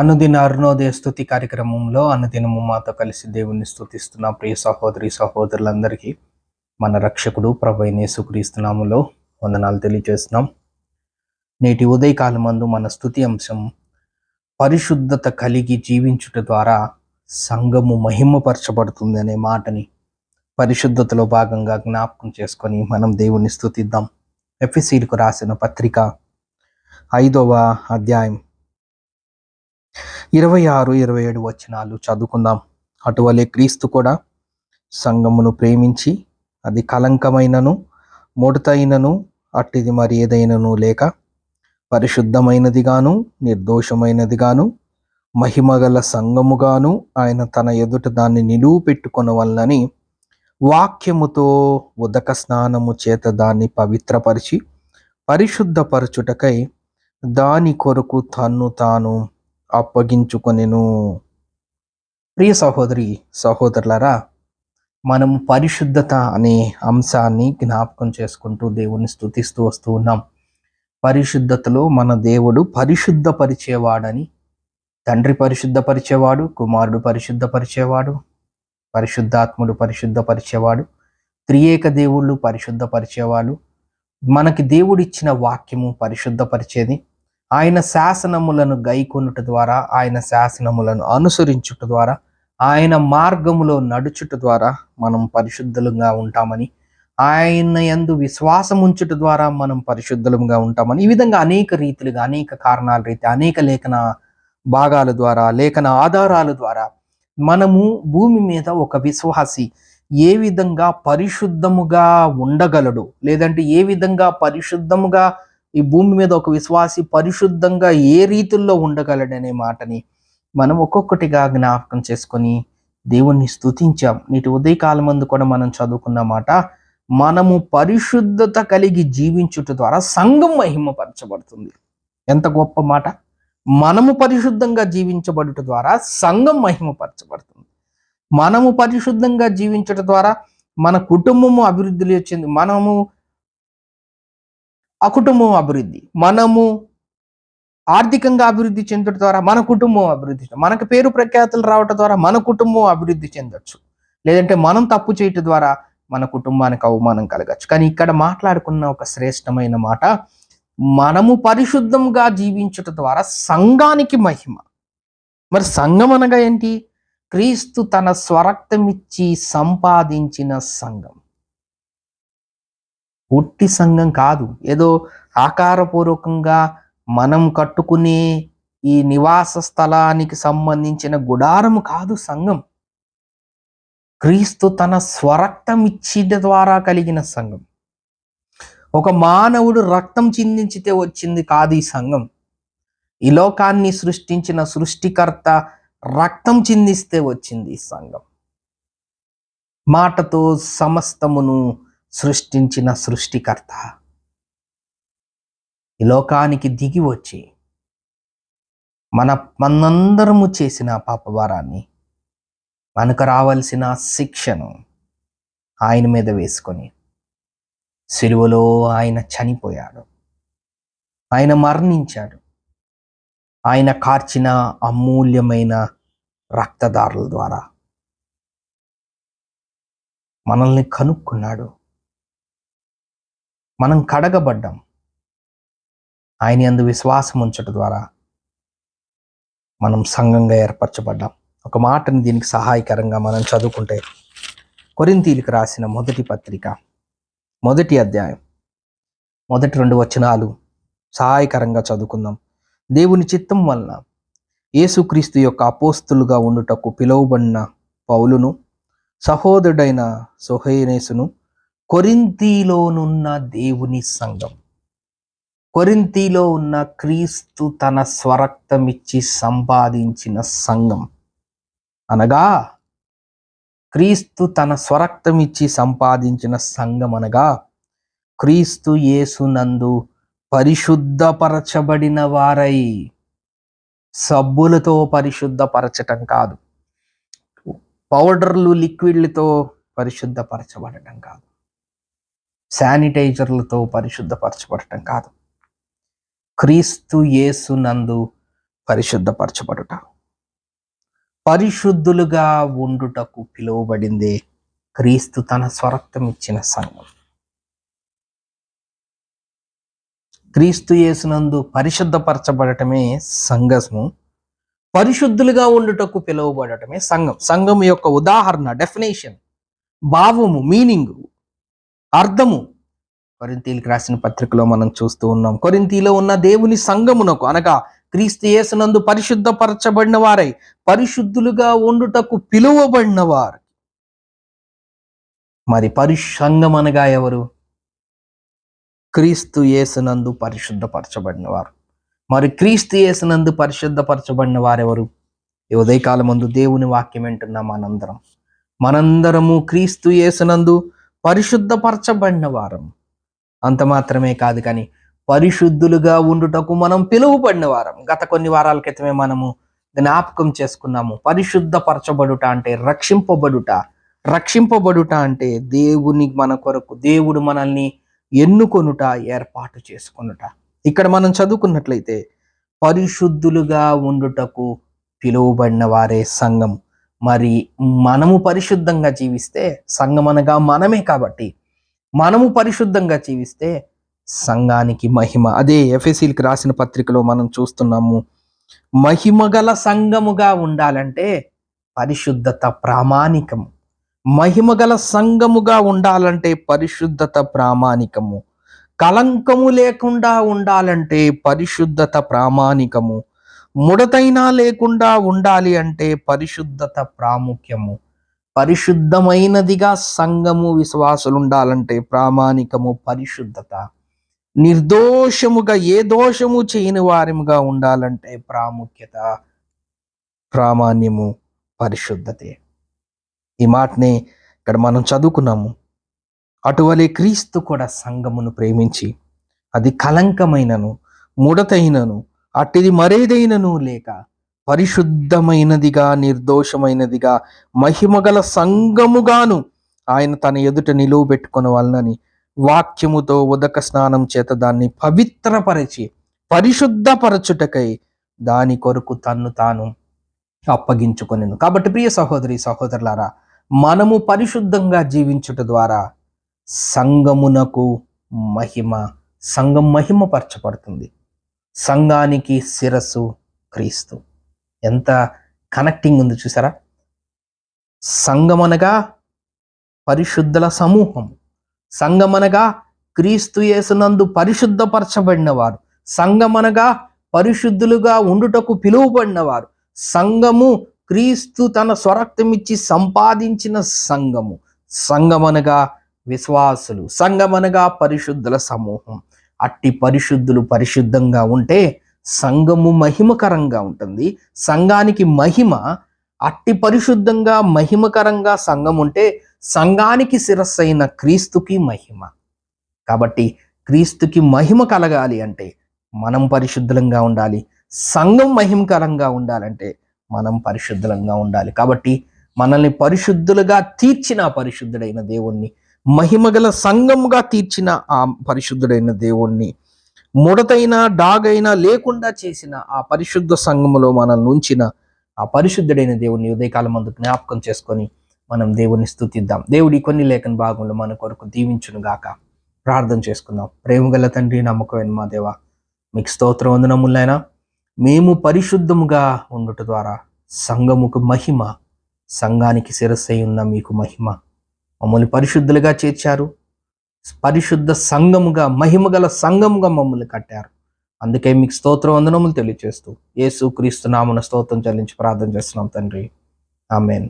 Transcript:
అనుదిన అరుణోదయ స్థుతి కార్యక్రమంలో అనుదినము మాతో కలిసి దేవుణ్ణి స్థుతిస్తున్న ప్రియ సహోదరి సహోదరులందరికీ మన రక్షకుడు ప్రభైన యేసుక్రీస్తునాములో వందనాలు తెలియజేస్తున్నాం. నేటి ఉదయకాలం మందు మన స్థుతి అంశం పరిశుద్ధత కలిగి జీవించుట ద్వారా సంఘము మహిమపరచబడుతుంది అనే మాటని పరిశుద్ధతలో భాగంగా జ్ఞాపకం చేసుకొని మనం దేవుణ్ణి స్థుతిద్దాం ఎఫ్ఎసీలకు రాసిన పత్రిక ఐదవ అధ్యాయం ఇరవై ఆరు ఇరవై ఏడు వచనాలు చదువుకుందాం. అటువలే క్రీస్తు కూడా సంఘమును ప్రేమించి అది కలంకమైనను ముడతైనను అట్టిది మరి ఏదైనను లేక పరిశుద్ధమైనదిగాను నిర్దోషమైనదిగాను మహిమగల సంఘముగాను ఆయన తన ఎదుట దాన్ని నిలువు పెట్టుకొనవల్లని వాక్యముతో ఉదక స్నానము చేత దాన్ని పవిత్రపరిచి పరిశుద్ధపరచుటకై దాని కొరకు తన్ను తాను అప్పగించుకొనెను. ప్రియ సహోదరి సహోదరులారా మనం పరిశుద్ధత అనే అంశాన్ని జ్ఞాపకం చేసుకుంటూ దేవుని స్తుతిస్తూ వస్తూ ఉన్నాం. పరిశుద్ధతలో మన దేవుడు పరిశుద్ధపరిచేవాడని తండ్రి పరిశుద్ధపరిచేవాడు కుమారుడు పరిశుద్ధపరిచేవాడు పరిశుద్ధాత్ముడు పరిశుద్ధపరిచేవాడు త్రియేక దేవుళ్ళు పరిశుద్ధపరిచేవాడు మనకి దేవుడిచ్చిన వాక్యము పరిశుద్ధపరిచేది ఆయన శాసనములను గైకొనుట ద్వారా ఆయన శాసనములను అనుసరించుట ద్వారా ఆయన మార్గములో నడుచుట ద్వారా మనం పరిశుద్ధులుగా ఉంటామని ఆయన యందు విశ్వాసం ఉంచుట ద్వారా మనం పరిశుద్ధులుగా ఉంటామని ఈ విధంగా అనేక రీతిలుగా అనేక కారణాల రీతి అనేక లేఖన భాగాల ద్వారా లేఖన ఆధారాల ద్వారా మనము భూమి మీద ఒక విశ్వాసి ఏ విధంగా పరిశుద్ధముగా ఉండగలడు లేదంటే ఏ విధంగా పరిశుద్ధముగా ఈ భూమి మీద ఒక విశ్వాసి పరిశుద్ధంగా ఏ రీతుల్లో ఉండగలడనే మాటని మనం ఒక్కొక్కటిగా జ్ఞాపకం చేసుకొని దేవుణ్ణి స్థుతించాం నీటి ఉదయకాలం మందు కూడా మనం చదువుకున్న మాట మనము పరిశుద్ధత కలిగి జీవించుట ద్వారా సంఘం మహిమపరచబడుతుంది. ఎంత గొప్ప మాట! మనము పరిశుద్ధంగా జీవించబడుట ద్వారా సంఘం మహిమపరచబడుతుంది. మనము పరిశుద్ధంగా జీవించడం ద్వారా మన కుటుంబము అభివృద్ధిలో వచ్చింది మనము ఆ కుటుంబం అభివృద్ధి. మనము ఆర్థికంగా అభివృద్ధి చెందడం ద్వారా మన కుటుంబం అభివృద్ధి మనకు పేరు ప్రఖ్యాతులు రావటం ద్వారా మన కుటుంబం అభివృద్ధి చెందొచ్చు. లేదంటే మనం తప్పు చేయటం ద్వారా మన కుటుంబానికి అవమానం కలగచ్చు. కానీ ఇక్కడ మాట్లాడుకున్న ఒక శ్రేష్టమైన మాట మనము పరిశుద్ధంగా జీవించటం ద్వారా సంఘానికి మహిమ. మరి సంఘం అనగా ఏంటి? క్రీస్తు తన స్వరక్తమిచ్చి సంపాదించిన సంఘం. ఉట్టి సంఘం కాదు. ఏదో ఆకారపూర్వకంగా మనం కట్టుకునే ఈ నివాస స్థలానికి సంబంధించిన గుడారము కాదు సంఘం. క్రీస్తు తన స్వరక్తం ఇచ్చిన ద్వారా కలిగిన సంఘం. ఒక మానవుడు రక్తం చిందించితే వచ్చింది కాదు ఈ సంఘం. ఈ లోకాన్ని సృష్టించిన సృష్టికర్త రక్తం చిందిస్తే వచ్చింది ఈ సంఘం. మాటతో సమస్తమును సృష్టించిన సృష్టికర్త. ఈ లోకానికి దిగి వచ్చి మన మనందరము చేసిన పాపభారాన్ని మనకు రావాల్సిన శిక్షను ఆయన మీద వేసుకొని సిలువలో ఆయన చనిపోయాడు. ఆయన మరణించాడు. ఆయన కార్చిన అమూల్యమైన రక్తదారుల ద్వారా మనల్ని కనుక్కున్నాడు. మనం కడగబడ్డాం. ఆయన అందు విశ్వాసం ఉంచడం ద్వారా మనం సంఘంగా ఏర్పరచబడ్డాం. ఒక మాటని దీనికి సహాయకరంగా మనం చదువుకుంటే కొరింతీలకు రాసిన మొదటి పత్రిక మొదటి అధ్యాయం మొదటి రెండు వచనాలు సహాయకరంగా చదువుకుందాం. దేవుని చిత్తం వలన యేసుక్రీస్తు యొక్క అపోస్తులుగా ఉండుటకు పిలువబడిన పౌలును సహోదరుడైన సొహేనేసును కొరింతీలోనున్న దేవుని సంఘం. కొరింతీలో ఉన్న క్రీస్తు తన స్వరక్తమిచ్చి సంపాదించిన సంఘం. అనగా క్రీస్తు తన స్వరక్తమిచ్చి సంపాదించిన సంఘం అనగా క్రీస్తు యేసునందు పరిశుద్ధపరచబడిన వారై సబ్బులతో పరిశుద్ధపరచటం కాదు. పౌడర్లు లిక్విడ్లతో పరిశుద్ధపరచబడటం కాదు. శానిటైజర్లతో పరిశుద్ధపరచబడటం కాదు. క్రీస్తు యేసునందు పరిశుద్ధపరచబడుట. పరిశుద్ధులుగా ఉండుటకు పిలువబడిందే క్రీస్తు తన స్వరక్తం ఇచ్చిన సంఘం. క్రీస్తు యేసునందు పరిశుద్ధపరచబడటమే సంఘము. పరిశుద్ధులుగా ఉండుటకు పిలువబడటమే సంఘం. సంఘం యొక్క ఉదాహరణ డెఫినేషన్ భావము మీనింగ్ అర్థము. కొరింతీలకు రాసిన పత్రికలో మనం చూస్తూ ఉన్నాం. కొరింతీలో ఉన్న దేవుని సంఘమునకు అనగా క్రీస్తు యేసునందు పరిశుద్ధపరచబడిన వారై పరిశుద్ధులుగా ఉండుటకు పిలువబడిన వారు. మరి పరిసంగం అనగా ఎవరు? క్రీస్తు యేసునందు పరిశుద్ధపరచబడిన వారు. మరి క్రీస్తు యేసునందు పరిశుద్ధపరచబడిన వారెవరు? ఈ ఉదయకాలం ముందు దేవుని వాక్యం వింటున్నాం మనందరం. మనందరము క్రీస్తు యేసునందు పరిశుద్ధపరచబడిన వారం అంత మాత్రమే కాదు కానీ పరిశుద్ధులుగా ఉండుటకు మనం పిలువబడిన వారం గత కొన్ని వారాల క్రితమే మనము జ్ఞాపకం చేసుకున్నాము. పరిశుద్ధపరచబడుట అంటే రక్షింపబడుట. రక్షింపబడుట అంటే దేవుని మన కొరకు దేవుడు మనల్ని ఎన్నుకొనుట ఏర్పాటు చేసుకొనుట. ఇక్కడ మనం చదువుకున్నట్లయితే పరిశుద్ధులుగా ఉండుటకు పిలువబడిన వారే సంఘం. మరి మనము పరిశుద్ధంగా జీవిస్తే సంఘం అనగా మనమే కాబట్టి మనము పరిశుద్ధంగా జీవిస్తే సంఘానికి మహిమ. అదే ఎఫ్ఎసీలకు రాసిన పత్రికలో మనం చూస్తున్నాము మహిమ గల సంఘముగా ఉండాలంటే పరిశుద్ధత ప్రామాణికము. మహిమ గల సంఘముగా ఉండాలంటే పరిశుద్ధత ప్రామాణికము. కలంకము లేకుండా ఉండాలంటే పరిశుద్ధత ప్రామాణికము. ముడతైనా లేకుండా ఉండాలి అంటే పరిశుద్ధత ప్రాముఖ్యము. పరిశుద్ధమైనదిగా సంఘము విశ్వాసులు ఉండాలంటే ప్రామాణికము పరిశుద్ధత. నిర్దోషముగా ఏ దోషము చేయని వారిముగా ఉండాలంటే ప్రాముఖ్యత ప్రామాణ్యము పరిశుద్ధతే. ఈ మాటనే ఇక్కడ మనం చదువుకున్నాము. అటువలే క్రీస్తు కూడా సంఘమును ప్రేమించి అది కలంకమైనను ముడతైనను అట్టిది మరేదైనను లేక పరిశుద్ధమైనదిగా నిర్దోషమైనదిగా మహిమగల సంఘముగాను ఆయన తన ఎదుట నిలువ పెట్టుకుని వలనని వాక్యముతో ఉదక స్నానం చేత దాన్ని పవిత్రపరిచి పరిశుద్ధపరచుటకై దాని కొరకు తన్ను తాను అప్పగించుకొనెను. కాబట్టి ప్రియ సహోదరి సహోదరులారా మనము పరిశుద్ధంగా జీవించుట ద్వారా సంగమునకు మహిమ సంఘం మహిమపరచబడుతుంది. సంఘానికి శిరస్సు క్రీస్తు. ఎంత కనెక్టింగ్ ఉంది చూసారా? సంఘం అనగా పరిశుద్ధుల సమూహం. సంఘం అనగా క్రీస్తు యేసునందు పరిశుద్ధపరచబడిన వారు సంఘం అనగా పరిశుద్ధులుగా ఉండుటకు పిలువబడిన వారు సంఘము క్రీస్తు తన స్వరక్తమిచ్చి సంపాదించిన సంఘము. సంఘమనగా విశ్వాసులు. సంఘమనగా పరిశుద్ధుల సమూహం. అట్టి పరిశుద్ధులు పరిశుద్ధంగా ఉంటే సంఘము మహిమకరంగా ఉంటుంది. సంఘానికి మహిమ అట్టి పరిశుద్ధంగా మహిమకరంగా సంఘం ఉంటే సంఘానికి శిరస్సైన క్రీస్తుకి మహిమ. కాబట్టి క్రీస్తుకి మహిమ కలగాలి అంటే మనం పరిశుద్ధంగా ఉండాలి. సంఘం మహిమకరంగా ఉండాలంటే మనం పరిశుద్ధంగా ఉండాలి. కాబట్టి మనల్ని పరిశుద్ధులుగా తీర్చిన పరిశుద్ధుడైన దేవుణ్ణి మహిమగల సంఘముగా తీర్చిన ఆ పరిశుద్ధుడైన దేవుణ్ణి ముడతైన డాగైనా లేకుండా చేసిన ఆ పరిశుద్ధ సంఘములో మనల్ని ఉంచిన ఆ పరిశుద్ధుడైన దేవుణ్ణి ఉదయకాలం అందుకు జ్ఞాపకం చేసుకొని మనం దేవుణ్ణి స్థుతిద్దాం. దేవుడి కొన్ని లేఖన భాగంలో మన కొరకు దీవించును గాక. ప్రార్థన చేసుకుందాం. ప్రేమగల తండ్రి నమ్మకమైన మా దేవ మీకు స్తోత్రం వందనములైనా మేము పరిశుద్ధముగా ఉండుట ద్వారా సంఘముకు మహిమ సంఘానికి శిరస్సై ఉన్న మీకు మహిమ. మమ్మల్ని పరిశుద్ధులుగా చేర్చారు. పరిశుద్ధ సంఘముగా మహిమగల సంఘముగా మమ్మల్ని కట్టారు. అందుకే మీకు స్తోత్రం వందనములు తెలియజేస్తూ యేసు క్రీస్తు నామన స్తోత్రం చెల్లించి ప్రార్థన చేస్తున్నాం తండ్రి. ఆమెన్.